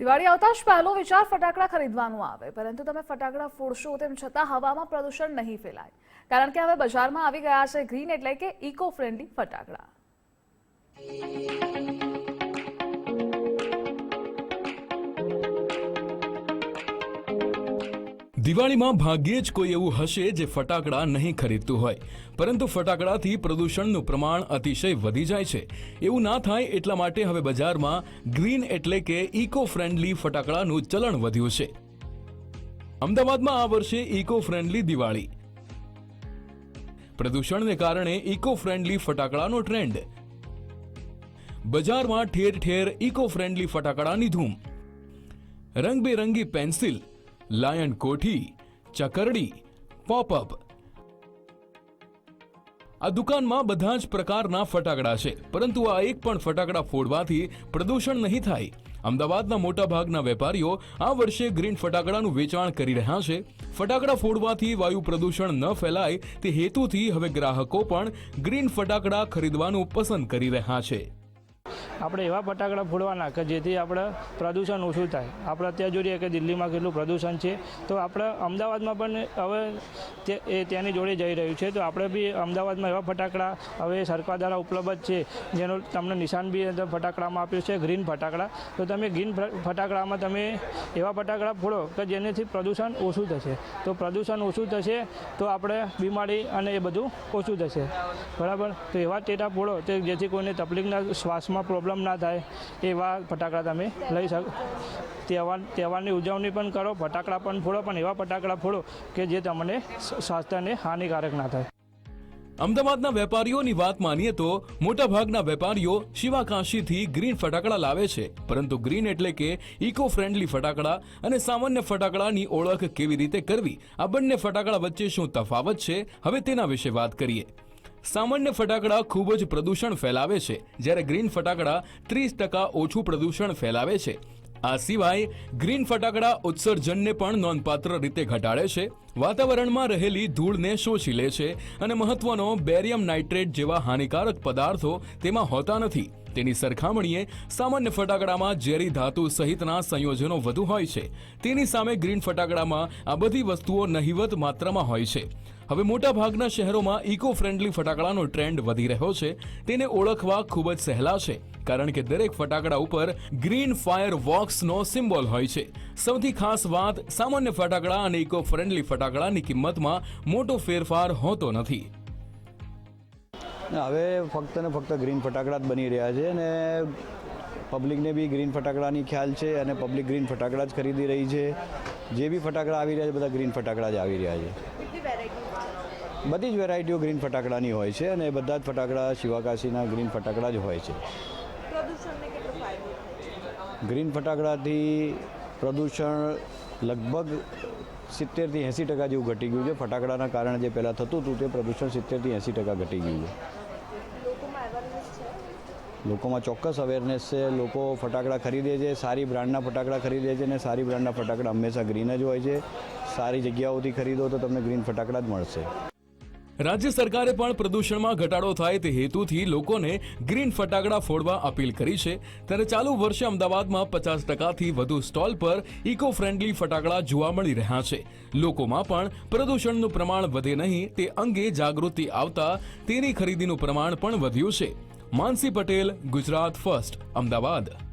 દિવાળી આવતા જ પહેલો વિચાર ફટાકડા ખરીદવાનો આવે, પરંતુ તમે ફટાકડા ફોડશો તેમ છતાં હવામાં પ્રદૂષણ નહીં ફેલાય. કારણ કે હવે બજારમાં આવી ગયા છે ગ્રીન એટલે કે ઇકો ફ્રેન્ડલી ફટાકડા. દિવાળીમાં ભાગ્યે જ કોઈ એવું હશે જે ફટાકડા નહીં ખરીદતું હોય. પરંતુ ફટાકડાથી પ્રદૂષણનું પ્રમાણ અતિશય વધી જાય છે. એવું ના થાય એટલા માટે હવે બજારમાં ગ્રીન એટલે કે ઇકો ફ્રેન્ડલી ફટાકડાનું ચલણ વધ્યું છે. અમદાવાદમાં આ વર્ષે ઇકો ફ્રેન્ડલી દિવાળી. પ્રદૂષણને કારણે ઇકો ફ્રેન્ડલી ફટાકડાનો ટ્રેન્ડ. બજારમાં ઠેર ઠેર ઇકો ફ્રેન્ડલી ફટાકડાની ધૂમ. રંગબેરંગી પેન્સિલ. લાયન કોઠી, ચકરડી, પોપઅપ. આ દુકાનમાં બધા જ પ્રકારના ફટાકડા છે, પરંતુ આ એક પણ ફટાકડા ફોડવાથી પ્રદૂષણ નહીં થાય. અમદાવાદના મોટાભાગના વેપારીઓ આ વર્ષે ગ્રીન ફટાકડાનું વેચાણ કરી રહ્યા છે. ફટાકડા ફોડવાથી વાયુ પ્રદૂષણ ન ફેલાય તે હેતુથી હવે ગ્રાહકો પણ ગ્રીન ફટાકડા ખરીદવાનું પસંદ કરી રહ્યા છે. આપણે એવા ફટાકડા ફોડવાના કે જેથી આપણે પ્રદૂષણ ઓછું થાય. આપણે અત્યારે જોઈએ કે દિલ્હીમાં કેટલું પ્રદૂષણ છે. તો આપણે અમદાવાદમાં પણ હવે એ ત્યાંની જોડે જઈ રહ્યું છે. તો આપણે બી અમદાવાદમાં એવા ફટાકડા, હવે સરકાર દ્વારા ઉપલબ્ધ છે, જેનું તમને નિશાન બી ફટાકડામાં આપ્યું છે, ગ્રીન ફટાકડા. તો તમે ગ્રીન ફટાકડામાં તમે એવા ફટાકડા ફોડો કે જેનાથી પ્રદૂષણ ઓછું થશે. તો પ્રદૂષણ ઓછું થશે, તો આપણે બીમારી અને એ બધું ઓછું થશે. બરાબર? તો એવા ટેટા ફોડો તે જેથી કોઈને તકલીફના શ્વાસમાં પ્રોબ્લેમ ના થાય એવા ફટાકડા તમે લઈ શકો, તહેવાર, તહેવારની ઉજવણી પણ કરો, ફટાકડા પણ ફોડો, પણ એવા ફટાકડા ફોડો કે જે તમને સ્વાસ્થ્યને હાનિકારક ના થાય. અમદાવાદના વેપારીઓની વાત માનીએ તો મોટાભાગના વેપારીઓ શિવાકાશીથી ગ્રીન ફટાકડા લાવે છે. પરંતુ ગ્રીન એટલે કે ઇકો ફ્રેન્ડલી ફટાકડા અને સામાન્ય ફટાકડાની ઓળખ કેવી રીતે કરવી? આ બંને ફટાકડા વચ્ચે શું તફાવત છે? હવે તેના વિશે વાત કરીએ. સામાન્ય ફટાકડા ખૂબ જ પ્રદૂષણ ફેલાવે છે. જ્યારે ગ્રીન ફટાકડા ત્રીસ ટકા ઓછું પ્રદૂષણ ફેલાવે છે. આ સિવાય, ગ્રીન ફટાકડા ઉત્સર્જનને પણ નોંધપાત્ર રીતે ઘટાડે છે. વાતાવરણમાં રહેલી ધૂળને શોષી લે છે અને મહત્વનો બેરિયમ નાઇટ્રેટ જેવા હાનિકારક પદાર્થો તેમાં હોતા નથી. તેની સરખામણીએ સામાન્ય ફટાકડામાં ઝેરી ધાતુ સહિતના સંયોજનો વધુ હોય છે. તેની સામે ગ્રીન ફટાકડામાં આ બધી વસ્તુઓ નહિવત માત્રામાં હોય છે. હવે મોટાભાગના શહેરોમાં ઇકો ફ્રેન્ડલી ફટાકડાનો ટ્રેન્ડ વધી રહ્યો છે. તેને ઓળખવા ખૂબ જ સહેલા છે કારણ કે દરેક ફટાકડા ઉપર ગ્રીન ફાયર વોક્સનો સિમ્બોલ હોય છે. સૌથી ખાસ વાત, સામાન્ય ફટાકડા અને ઇકો ફ્રેન્ડલી ફટાકડાની કિંમતમાં મોટો ફેરફાર હોતો નથી. હવે ફક્ત ને ફક્ત ગ્રીન ફટાકડા જ બની રહ્યા છે અને પબ્લિકને બી ગ્રીન ફટાકડાની ખ્યાલ છે અને પબ્લિક ગ્રીન ફટાકડા જ ખરીદી રહી છે. જે બી ફટાકડા આવી રહ્યા છે, બધા ગ્રીન ફટાકડા જ આવી રહ્યા છે. બધી જ વેરાયટીઓ ગ્રીન ફટાકડાની હોય છે અને બધા જ ફટાકડા શિવાકાશીના ગ્રીન ફટાકડા જ હોય છે. ગ્રીન ફટાકડાથી પ્રદૂષણ લગભગ સિત્તેરથી એંસી ટકા જેવું ઘટી ગયું છે. ફટાકડાના કારણે જે પહેલાં થતું હતું તે પ્રદૂષણ સિત્તેરથી એંસી ટકા ઘટી ગયું છે. લોકોમાં ચોક્કસ અવેરનેસ છે. લોકો ફટાકડા ખરીદે છે સારી બ્રાન્ડના ફટાકડા ખરીદે છે અને સારી બ્રાન્ડના ફટાકડા હંમેશા ગ્રીન જ હોય છે. સારી જગ્યાઓથી ખરીદો તો તમને ગ્રીન ફટાકડા જ મળશે. રાજ્ય સરકારે પણ પ્રદૂષણમાં ઘટાડો થાય તે હેતુથી લોકોને ગ્રીન ફટાકડા ફોડવા અપીલ કરી છે. ત્યારે ચાલુ વર્ષે અમદાવાદમાં પચાસ ટકાથી વધુ સ્ટોલ પર ઇકો ફ્રેન્ડલી ફટાકડા જોવા મળી રહ્યા છે. લોકોમાં પણ પ્રદૂષણનું પ્રમાણ વધે નહીં તે અંગે જાગૃતિ આવતા તેની ખરીદીનું પ્રમાણ પણ વધ્યું છે. માનસી પટેલ, ગુજરાત ફર્સ્ટ, અમદાવાદ.